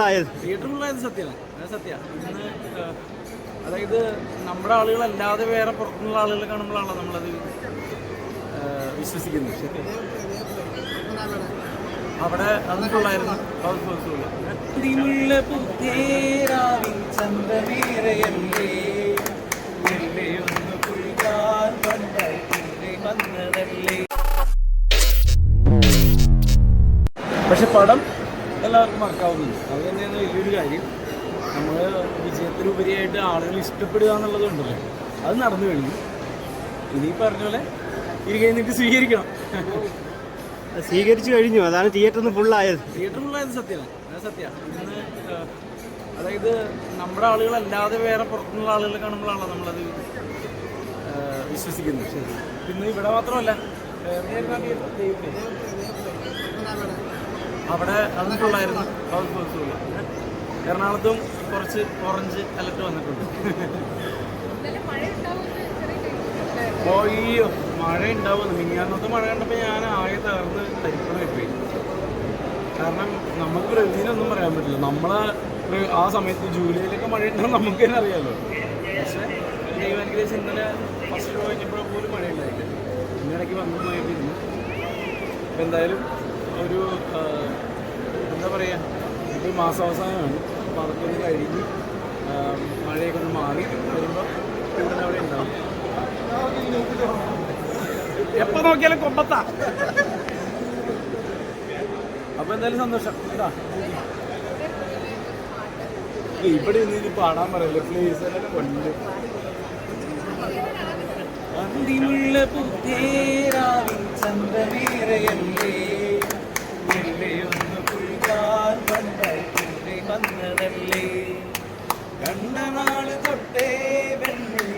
ഫുള്ളായത് theatre ഫുള്ളായത് സത്യമാണ് അത് സത്യ. അതായത് നമ്മുടെ ആളുകളല്ലാതെ വേറെ പുറത്തുനിന്നുള്ള ആളുകളെ കാണുമ്പോഴാണല്ലോ നമ്മളത് വിശ്വസിക്കുന്നത്. അവിടെ അതും ഫുള്ളായിരുന്നു ഒന്ന് കുഴിക്കാൻ വന്നതല്ലേ? പക്ഷെ പടം എല്ലാവർക്കും മറക്കാവുന്നുണ്ട് അത് തന്നെയാണ് വലിയൊരു കാര്യം. നമ്മൾ വിജയത്തിനുപരിയായിട്ട് ആളുകൾ ഇഷ്ടപ്പെടുക എന്നുള്ളതുണ്ടല്ലോ അത് നടന്നു കഴിഞ്ഞു. ഇനി പറഞ്ഞ പോലെ ഇരിക്കാൻ നിന്നിട്ട് സ്വീകരിക്കണം. സ്വീകരിച്ചു കഴിഞ്ഞു. അതാണ് തിയേറ്ററിൽ നിന്ന് ഫുള്ളായത് തിയേറ്ററിലുള്ളത് സത്യമാണ്. അത് സത്യമാണ്. ഇന്ന് അതായത് നമ്മുടെ ആളുകളല്ലാതെ വേറെ പുറത്തുനിന്നുള്ള ആളുകൾ കാണുമ്പോഴാണല്ലോ നമ്മളത് വിശ്വസിക്കുന്നത്. പിന്നെ ഇവിടെ മാത്രമല്ല അവിടെ വന്നിട്ടുള്ളായിരുന്നു ഫുള്ളായിരുന്നു full. എറണാകുളത്തും കുറച്ച് ഓറഞ്ച് അലർട്ട് വന്നിട്ടുണ്ട്. അയ്യോ മഴ ഉണ്ടാവുന്നു മിനിയാന്നത്തെ മഴ കണ്ടപ്പോൾ ഞാൻ ആകെ തകർന്ന് തരിപ്പണമായി പോയി കാരണം നമുക്ക് പ്രകൃതിനൊന്നും പറയാൻ പറ്റില്ല. നമ്മളെ ആ സമയത്ത് ജൂലൈയിലൊക്കെ മഴ ഉണ്ടാവും നമുക്ക് തന്നെ അറിയാമല്ലോ പക്ഷേ ദൈവാനുഗ്രഹിച്ച് ഇന്നലെ ഫസ്റ്റ് ഷോ കഴിഞ്ഞപ്പോൾ പോലും മഴ ഉണ്ടായില്ല ഇന്നിടയ്ക്ക് വന്നു പോയിരുന്നു എന്തായാലും ഒരു പറയുക ഒരു മാസാവസാനമാണ്. അപ്പോൾ അതൊക്കെ ഒന്ന് കഴിഞ്ഞ് മഴയൊക്കെ ഒന്ന് മാറി വരുമ്പോൾ ഇവിടെ അവിടെ ഉണ്ടാവും. എപ്പോ നോക്കിയാലും കൊമ്പത്താ. അപ്പോൾ എന്തായാലും സന്തോഷം. എന്താ ഇവിടെ നിന്ന് ഇനി പാടാൻ പറയല്ലേ? പ്ലീസ് കൊണ്ട് അന്തിമുള്ള ചന്തമേറയല്ലേ വന്നതല്ലേ കണ്ട തൊട്ടേ വെണ്ണി